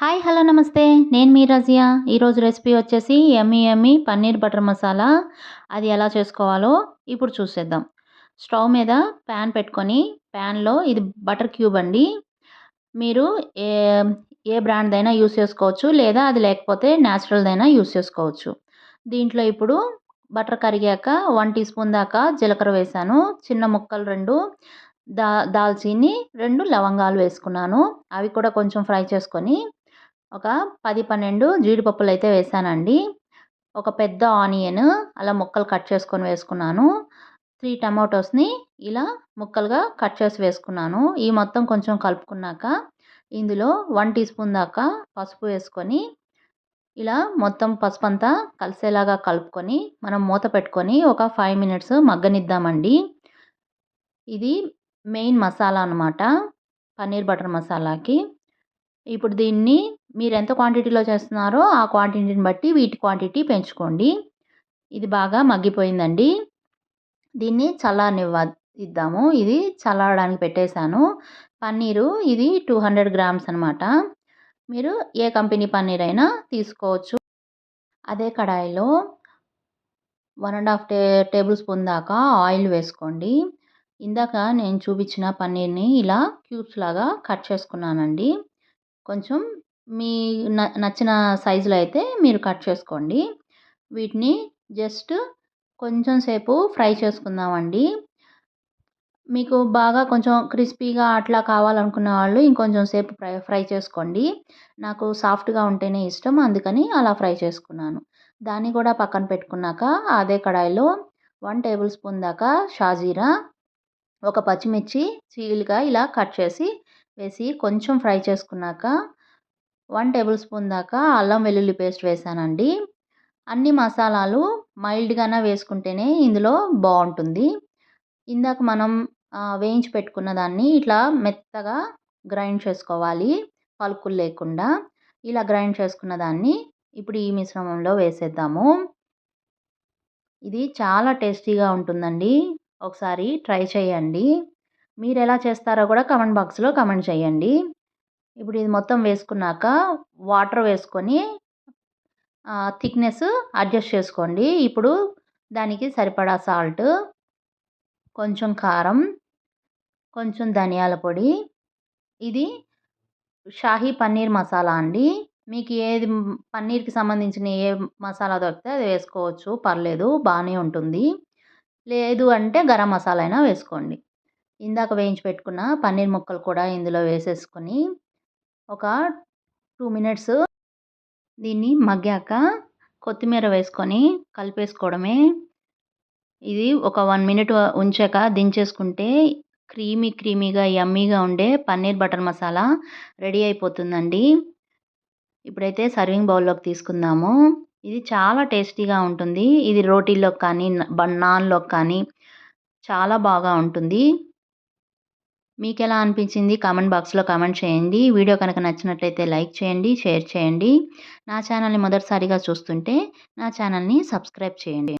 Hi hello నమస్తే. నేను మీ రజియా. ఈరోజు రెసిపీ వచ్చేసి ఎమ్మీ ఎమ్మీ పన్నీర్ బటర్ మసాలా. అది ఎలా చేసుకోవాలో ఇప్పుడు చూసేద్దాం. స్టవ్ మీద ప్యాన్ పెట్టుకొని ప్యాన్లో ఇది బటర్ క్యూబ్ అండి. మీరు ఏ ఏ బ్రాండ్దైనా యూస్ చేసుకోవచ్చు లేదా అది లేకపోతే న్యాచురల్దైనా యూస్ చేసుకోవచ్చు. దీంట్లో ఇప్పుడు బటర్ కరిగాక వన్ టీ స్పూన్ దాకా జీలకర్ర వేసాను. చిన్న ముక్కలు రెండు దా దాల్చీని రెండు లవంగాలు వేసుకున్నాను. అవి కూడా కొంచెం ఫ్రై చేసుకొని ఒక పది పన్నెండు జీడిపప్పులు అయితే వేసానండి. ఒక పెద్ద ఆనియన్ అలా ముక్కలు కట్ చేసుకొని వేసుకున్నాను. త్రీ టమాటోస్ని ఇలా ముక్కలుగా కట్ చేసి వేసుకున్నాను. ఈ మొత్తం కొంచెం కలుపుకున్నాక ఇందులో వన్ టీ స్పూన్ దాకా పసుపు వేసుకొని ఇలా మొత్తం పసుపు అంతా కలిసేలాగా కలుపుకొని మనం మూత పెట్టుకొని ఒక ఫైవ్ మినిట్స్ మగ్గనిద్దామండి. ఇది మెయిన్ మసాలా అనమాట పన్నీర్ బటర్ మసాలాకి. ఇప్పుడు దీన్ని మీరు ఎంత క్వాంటిటీలో చేస్తున్నారో ఆ క్వాంటిటీని బట్టి వీటి క్వాంటిటీ పెంచుకోండి. ఇది బాగా మగ్గిపోయిందండి. దీన్ని చల్లారనివ్వ ఇద్దాము ఇది చల్లారడానికి పెట్టేశాను. పన్నీరు ఇది టూ హండ్రెడ్ గ్రామ్స్ అనమాట మీరు ఏ కంపెనీ పన్నీర్ అయినా తీసుకోవచ్చు. అదే కడాయిలో వన్ అండ్ హాఫ్ టే టేబుల్ స్పూన్ దాకా ఆయిల్ వేసుకోండి. ఇందాక నేను చూపించిన పన్నీర్ని ఇలా క్యూబ్స్ లాగా కట్ చేసుకున్నానండి. కొంచెం మీ నచ్చిన సైజులో అయితే మీరు కట్ చేసుకోండి. వీటిని జస్ట్ కొంచెం సేపు ఫ్రై చేసుకుందామండి. మీకు బాగా కొంచెం క్రిస్పీగా అట్లా కావాలనుకున్న వాళ్ళు ఇంకొంచెం సేపు ఫ్రై ఫ్రై చేసుకోండి. నాకు సాఫ్ట్గా ఉంటేనే ఇష్టం అందుకని అలా ఫ్రై చేసుకున్నాను. దాన్ని కూడా పక్కన పెట్టుకున్నాక అదే కడాయిలో వన్ టేబుల్ స్పూన్ దాకా షాజీరా ఒక పచ్చిమిర్చి చీలుగా ఇలా కట్ చేసి వేసి కొంచెం ఫ్రై చేసుకున్నాక వన్ టేబుల్ స్పూన్ దాకా అల్లం వెల్లుల్లి పేస్ట్ వేసానండి. అన్ని మసాలాలు మైల్డ్గానే వేసుకుంటేనే ఇందులో బాగుంటుంది. ఇందాక మనం వేయించి పెట్టుకున్న దాన్ని ఇట్లా మెత్తగా గ్రైండ్ చేసుకోవాలి పలుకులు లేకుండా. ఇలా గ్రైండ్ చేసుకున్న దాన్ని ఇప్పుడు ఈ మిశ్రమంలో వేసేద్దాము. ఇది చాలా టేస్టీగా ఉంటుందండి. ఒకసారి ట్రై చేయండి. మీరు ఎలా చేస్తారో కూడా కమెంట్ బాక్స్లో కమెంట్ చేయండి. ఇప్పుడు ఇది మొత్తం వేసుకున్నాక వాటర్ వేసుకొని థిక్నెస్ అడ్జస్ట్ చేసుకోండి. ఇప్పుడు దానికి సరిపడా సాల్ట్ కొంచెం కారం కొంచెం ధనియాల పొడి. ఇది షాహీ పన్నీర్ మసాలా అండి. మీకు ఏది పన్నీర్కి సంబంధించిన ఏ మసాలా దొరికితే అది వేసుకోవచ్చు. పర్లేదు బాగానే ఉంటుంది. లేదు అంటే గరం మసాలా అయినా వేసుకోండి. ఇందాక వేయించి పెట్టుకున్న పన్నీర్ ముక్కలు కూడా ఇందులో వేసేసుకొని ఒక టూ మినిట్స్ దీన్ని మగ్గాక కొత్తిమీర వేసుకొని కలిపేసుకోవడమే. ఇది ఒక వన్ మినిట్ ఉంచాక దించేసుకుంటే క్రీమీ క్రీమీగా యమ్మీగా ఉండే పన్నీర్ బటర్ మసాలా రెడీ అయిపోతుందండి. ఇప్పుడైతే సర్వింగ్ బౌల్లోకి తీసుకుందాము. ఇది చాలా టేస్టీగా ఉంటుంది. ఇది రోటీల్లో కానీ నాన్లోకి కానీ చాలా బాగా ఉంటుంది. మీకు ఎలా అనిపించింది? కామెంట్ బాక్స్లో కామెంట్ చేయండి. వీడియో కనుక నచ్చినట్లయితే లైక్ చేయండి షేర్ చేయండి. నా ఛానల్ని మొదటిసారిగా చూస్తుంటే నా ఛానల్ని సబ్స్క్రైబ్ చేయండి.